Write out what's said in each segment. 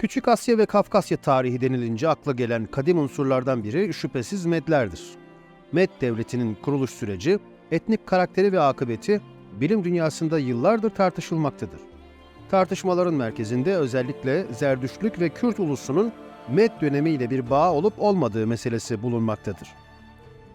Küçük Asya ve Kafkasya tarihi denilince akla gelen kadim unsurlardan biri şüphesiz Medlerdir. Med devletinin kuruluş süreci, etnik karakteri ve akıbeti bilim dünyasında yıllardır tartışılmaktadır. Tartışmaların merkezinde özellikle Zerdüştlük ve Kürt ulusunun Med dönemiyle bir bağ olup olmadığı meselesi bulunmaktadır.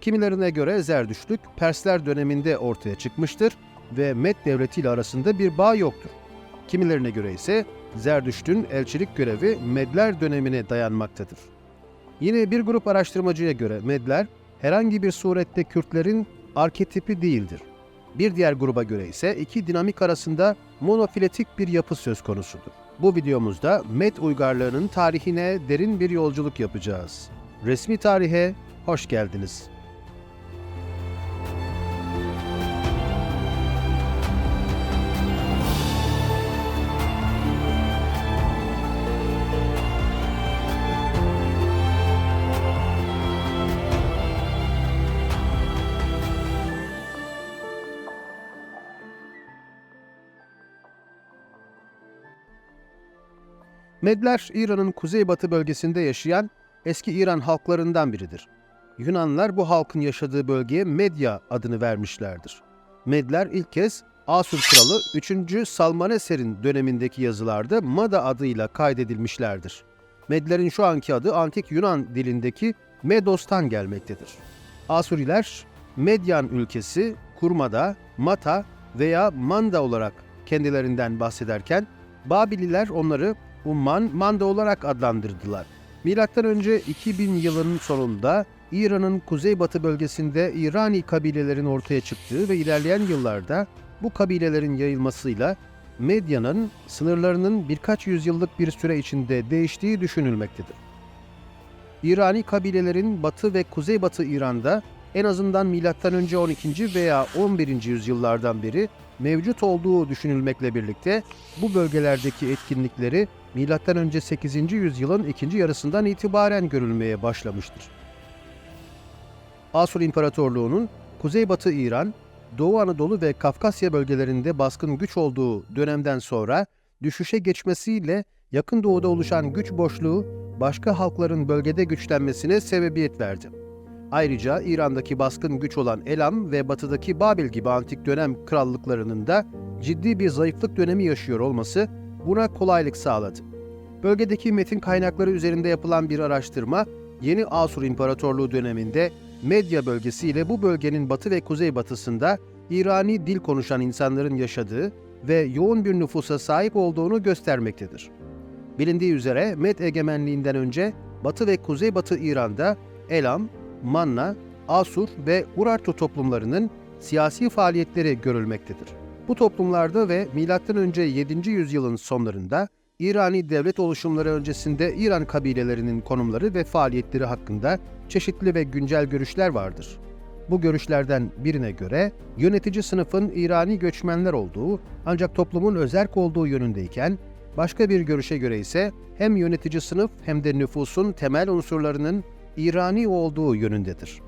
Kimilerine göre Zerdüştlük Persler döneminde ortaya çıkmıştır ve Med devletiyle arasında bir bağ yoktur. Kimilerine göre ise Zerdüşt'ün elçilik görevi Medler dönemine dayanmaktadır. Yine bir grup araştırmacıya göre Medler herhangi bir surette Kürtlerin arketipi değildir. Bir diğer gruba göre ise iki dinamik arasında monofiletik bir yapı söz konusudur. Bu videomuzda Med uygarlığının tarihine derin bir yolculuk yapacağız. Resmi tarihe hoş geldiniz. Medler, İran'ın kuzeybatı bölgesinde yaşayan eski İran halklarından biridir. Yunanlılar bu halkın yaşadığı bölgeye Medya adını vermişlerdir. Medler ilk kez Asur kralı 3. Salmaneser'in dönemindeki yazılarda Mada adıyla kaydedilmişlerdir. Medlerin şu anki adı antik Yunan dilindeki Medos'tan gelmektedir. Asuriler Medyan ülkesi Kurmada, Mata veya Manda olarak kendilerinden bahsederken Babililer onları Umman, Manda olarak adlandırdılar. Milattan önce 2000 yılının sonunda İran'ın kuzeybatı bölgesinde İrani kabilelerin ortaya çıktığı ve ilerleyen yıllarda bu kabilelerin yayılmasıyla Medya'nın sınırlarının birkaç yüzyıllık bir süre içinde değiştiği düşünülmektedir. İrani kabilelerin batı ve kuzeybatı İran'da en azından önce 12. veya 11. yüzyıllardan beri mevcut olduğu düşünülmekle birlikte bu bölgelerdeki etkinlikleri önce 8. yüzyılın ikinci yarısından itibaren görülmeye başlamıştır. Asur İmparatorluğu'nun Kuzeybatı İran, Doğu Anadolu ve Kafkasya bölgelerinde baskın güç olduğu dönemden sonra düşüşe geçmesiyle yakın doğuda oluşan güç boşluğu başka halkların bölgede güçlenmesine sebebiyet verdi. Ayrıca İran'daki baskın güç olan Elam ve batıdaki Babil gibi antik dönem krallıklarının da ciddi bir zayıflık dönemi yaşıyor olması buna kolaylık sağladı. Bölgedeki metin kaynakları üzerinde yapılan bir araştırma, Yeni Asur İmparatorluğu döneminde Medya bölgesi ile bu bölgenin batı ve kuzeybatısında İrani dil konuşan insanların yaşadığı ve yoğun bir nüfusa sahip olduğunu göstermektedir. Bilindiği üzere Med egemenliğinden önce Batı ve Kuzeybatı İran'da Elam, Manna, Asur ve Urartu toplumlarının siyasi faaliyetleri görülmektedir. Bu toplumlarda ve M.Ö. 7. yüzyılın sonlarında İrani devlet oluşumları öncesinde İran kabilelerinin konumları ve faaliyetleri hakkında çeşitli ve güncel görüşler vardır. Bu görüşlerden birine göre yönetici sınıfın İrani göçmenler olduğu ancak toplumun özerk olduğu yönündeyken başka bir görüşe göre ise hem yönetici sınıf hem de nüfusun temel unsurlarının İrani olduğu yönündedir.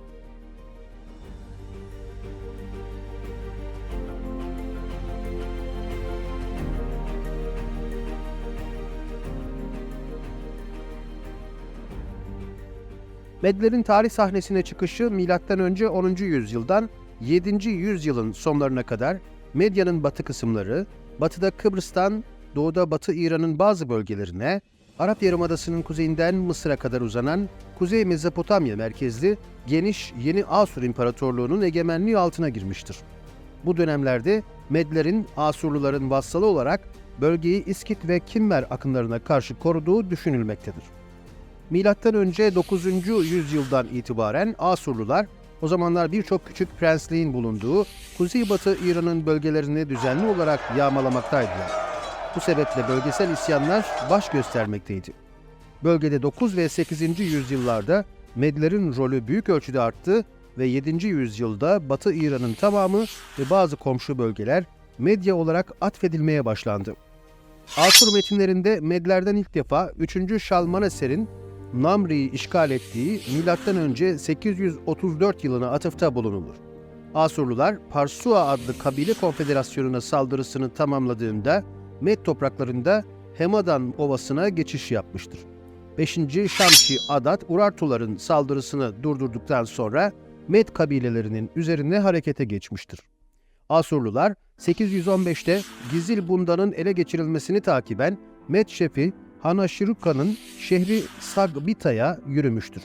Medlerin tarih sahnesine çıkışı M.Ö. 10. yüzyıldan 7. yüzyılın sonlarına kadar Medya'nın batı kısımları, batıda Kıbrıs'tan doğuda Batı İran'ın bazı bölgelerine, Arap Yarımadası'nın kuzeyinden Mısır'a kadar uzanan Kuzey Mezopotamya merkezli geniş Yeni Asur İmparatorluğu'nun egemenliği altına girmiştir. Bu dönemlerde Medlerin Asurluların vassalı olarak bölgeyi İskit ve Kimmer akınlarına karşı koruduğu düşünülmektedir. Milattan önce 9. yüzyıldan itibaren Asurlular o zamanlar birçok küçük prensliğin bulunduğu kuzeybatı İran'ın bölgelerini düzenli olarak yağmalamaktaydılar. Bu sebeple bölgesel isyanlar baş göstermekteydi. Bölgede 9 ve 8. yüzyıllarda Medlerin rolü büyük ölçüde arttı ve 7. yüzyılda Batı İran'ın tamamı ve bazı komşu bölgeler Medya olarak atfedilmeye başlandı. Asur metinlerinde Medlerden ilk defa 3. Şalmaneser'in Namri'yi işgal ettiği M.Ö. 834 yılına atıfta bulunulur. Asurlular Parsua adlı kabile konfederasyonuna saldırısını tamamladığında Med topraklarında Hemadan Ovası'na geçiş yapmıştır. 5. Şamşi Adat Urartuların saldırısını durdurduktan sonra Med kabilelerinin üzerine harekete geçmiştir. Asurlular 815'te Gizil Bunda'nın ele geçirilmesini takiben Med şefi Hanaşiruka'nın şehri Sagbita'ya yürümüştür.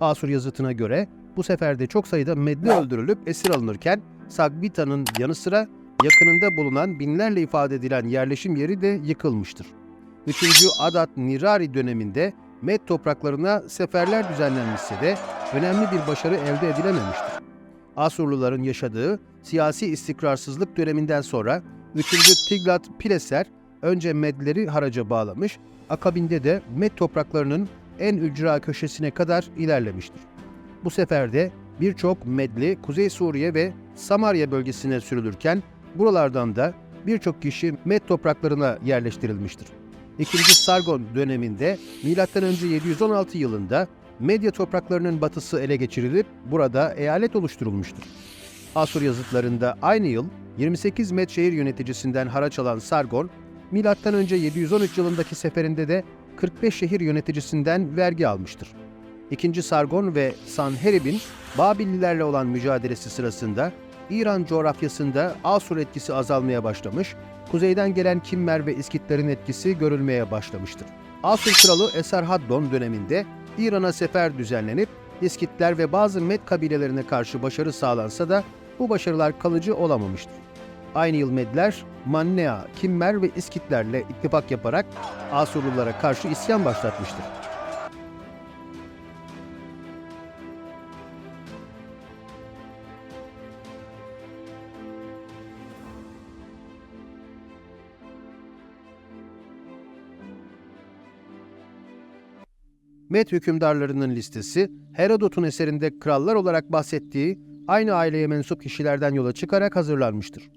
Asur yazıtına göre bu sefer de çok sayıda Medli öldürülüp esir alınırken Sagbita'nın yanı sıra yakınında bulunan binlerle ifade edilen yerleşim yeri de yıkılmıştır. 3. Adat Nirari döneminde Med topraklarına seferler düzenlenmişse de önemli bir başarı elde edilememiştir. Asurluların yaşadığı siyasi istikrarsızlık döneminden sonra 3. Tiglat Pileser önce Medleri haraca bağlamış, akabinde de Med topraklarının en ücra köşesine kadar ilerlemiştir. Bu sefer de birçok Medli Kuzey Suriye ve Samarya bölgesine sürülürken buralardan da birçok kişi Med topraklarına yerleştirilmiştir. İkinci Sargon döneminde M.Ö. 716 yılında Medya topraklarının batısı ele geçirilip burada eyalet oluşturulmuştur. Asur yazıtlarında aynı yıl 28 Med şehir yöneticisinden haraç alan Sargon, M.Ö. 713 yılındaki seferinde de 45 şehir yöneticisinden vergi almıştır. İkinci Sargon ve Sanherib'in Babillilerle olan mücadelesi sırasında İran coğrafyasında Asur etkisi azalmaya başlamış, kuzeyden gelen Kimmer ve İskitlerin etkisi görülmeye başlamıştır. Asur kralı Esarhaddon döneminde İran'a sefer düzenlenip İskitler ve bazı Med kabilelerine karşı başarı sağlansa da bu başarılar kalıcı olamamıştır. Aynı yıl Medler, Mannea, Kimmer ve İskitlerle ittifak yaparak Asurlulara karşı isyan başlatmıştır. Med hükümdarlarının listesi Herodot'un eserinde krallar olarak bahsettiği aynı aileye mensup kişilerden yola çıkarak hazırlanmıştır.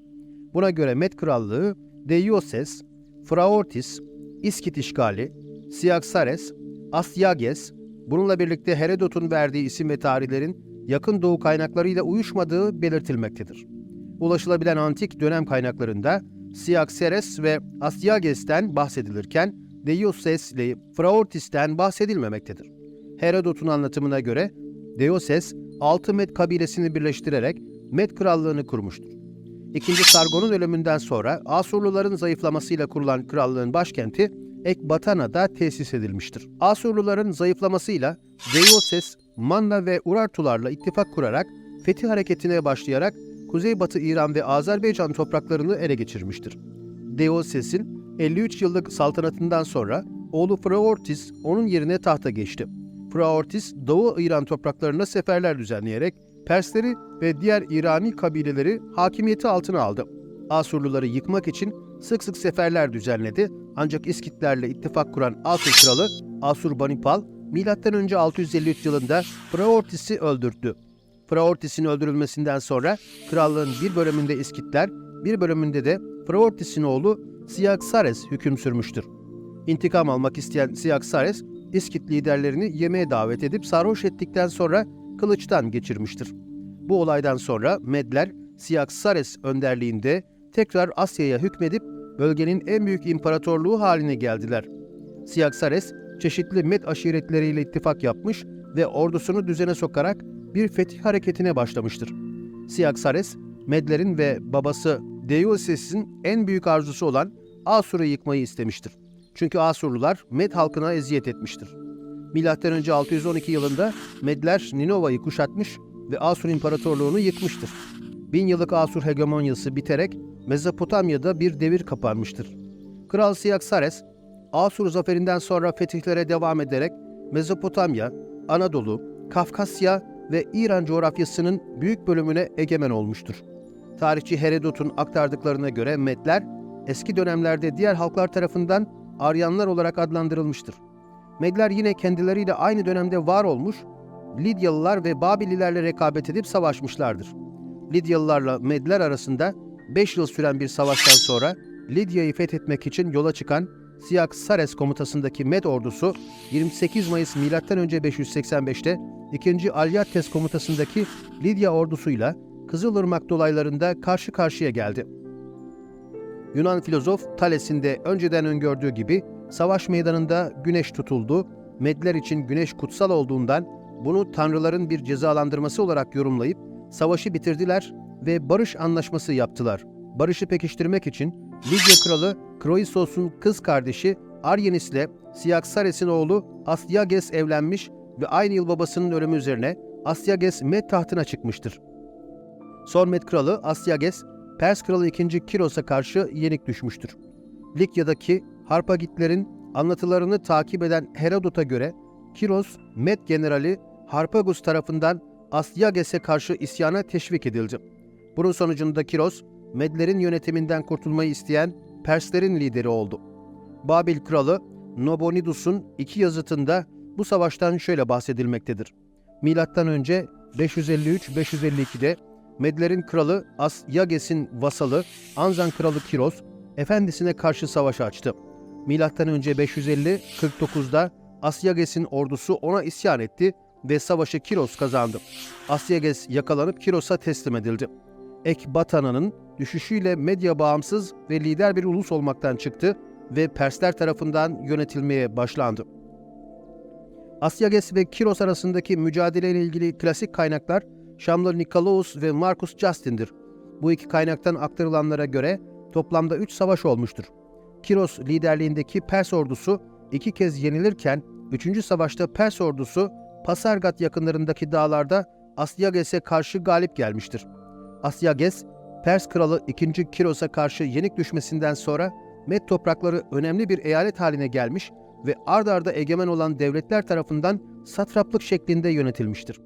Buna göre Med krallığı Deioses, Fraortis, İskit işgali, Siaksares, Astyages, bununla birlikte Herodot'un verdiği isim ve tarihlerin yakın doğu kaynaklarıyla uyuşmadığı belirtilmektedir. Ulaşılabilen antik dönem kaynaklarında Siakseres ve Astyages'ten bahsedilirken Deioses ile Fraortis'ten bahsedilmemektedir. Herodot'un anlatımına göre Deoses, altı Med kabilesini birleştirerek Med krallığını kurmuştur. İkinci Sargon'un ölümünden sonra Asurluların zayıflamasıyla kurulan krallığın başkenti Ekbatana'da tesis edilmiştir. Asurluların zayıflamasıyla Deoses, Manna ve Urartularla ittifak kurarak fetih hareketine başlayarak Kuzeybatı İran ve Azerbaycan topraklarını ele geçirmiştir. Deoses'in 53 yıllık saltanatından sonra oğlu Fraortis onun yerine tahta geçti. Fraortis, Doğu İran topraklarına seferler düzenleyerek Persleri ve diğer İrani kabileleri hakimiyeti altına aldı. Asurluları yıkmak için sık sık seferler düzenledi ancak İskitlerle ittifak kuran Asur kralı Asurbanipal M.Ö. 653 yılında Fraortis'i öldürttü. Fraortis'in öldürülmesinden sonra krallığın bir bölümünde İskitler, bir bölümünde de Fraortis'in oğlu Siaksares hüküm sürmüştür. İntikam almak isteyen Siaksares, İskit liderlerini yemeğe davet edip sarhoş ettikten sonra kılıçtan geçirmiştir. Bu olaydan sonra Medler, Siaksares önderliğinde tekrar Asya'ya hükmedip bölgenin en büyük imparatorluğu haline geldiler. Siaksares, çeşitli Med aşiretleriyle ittifak yapmış ve ordusunu düzene sokarak bir fetih hareketine başlamıştır. Siaksares, Medlerin ve babası Deuses'in en büyük arzusu olan Asur'u yıkmayı istemiştir. Çünkü Asurlular Med halkına eziyet etmiştir. M.Ö. 612 yılında Medler Ninova'yı kuşatmış ve Asur İmparatorluğunu yıkmıştır. Bin yıllık Asur hegemonyası biterek Mezopotamya'da bir devir kapanmıştır. Kral Siaksares, Asur zaferinden sonra fetihlere devam ederek Mezopotamya, Anadolu, Kafkasya ve İran coğrafyasının büyük bölümüne egemen olmuştur. Tarihçi Herodot'un aktardıklarına göre Medler, eski dönemlerde diğer halklar tarafından Aryanlar olarak adlandırılmıştır. Medler yine kendileriyle aynı dönemde var olmuş, Lidyalılar ve Babililerle rekabet edip savaşmışlardır. Lidyalılarla Medler arasında 5 yıl süren bir savaştan sonra Lidya'yı fethetmek için yola çıkan Siaksares komutasındaki Med ordusu 28 Mayıs M.Ö. 585'te 2. Alyattes komutasındaki Lidya ordusuyla Kızılırmak dolaylarında karşı karşıya geldi. Yunan filozof Thales'in de önceden öngördüğü gibi savaş meydanında güneş tutuldu. Medler için güneş kutsal olduğundan bunu tanrıların bir cezalandırması olarak yorumlayıp savaşı bitirdiler ve barış anlaşması yaptılar. Barışı pekiştirmek için Lidya kralı Kroisos'un kız kardeşi Aryenis'le Siaksares'in oğlu Astyages evlenmiş ve aynı yıl babasının ölümü üzerine Astyages Med tahtına çıkmıştır. Son Med kralı Astyages, Pers kralı 2. Kiros'a karşı yenik düşmüştür. Likya'daki Harpagitlerin anlatılarını takip eden Herodot'a göre Kiros, Med generali Harpagus tarafından Astyages'e karşı isyana teşvik edildi. Bunun sonucunda Kiros, Medlerin yönetiminden kurtulmayı isteyen Perslerin lideri oldu. Babil kralı Nabonidus'un iki yazıtında bu savaştan şöyle bahsedilmektedir. Milattan önce 553-552'de Medlerin kralı Asyages'in vasalı Anzan kralı Kiros efendisine karşı savaş açtı. Milattan önce 550-49'da Asyages'in ordusu ona isyan etti ve savaşı Kiros kazandı. Asyages yakalanıp Kiros'a teslim edildi. Ekbatana'nın düşüşüyle medya bağımsız ve lider bir ulus olmaktan çıktı ve Persler tarafından yönetilmeye başlandı. Asyages ve Kiros arasındaki mücadeleyle ilgili klasik kaynaklar Şamlı Nikolaus ve Marcus Justin'dir. Bu iki kaynaktan aktarılanlara göre toplamda 3 savaş olmuştur. Kiros liderliğindeki Pers ordusu iki kez yenilirken 3. savaşta Pers ordusu Pasargat yakınlarındaki dağlarda Asyages'e karşı galip gelmiştir. Asyages, Pers kralı 2. Kiros'a karşı yenik düşmesinden sonra Med toprakları önemli bir eyalet haline gelmiş ve ard arda egemen olan devletler tarafından satraplık şeklinde yönetilmiştir.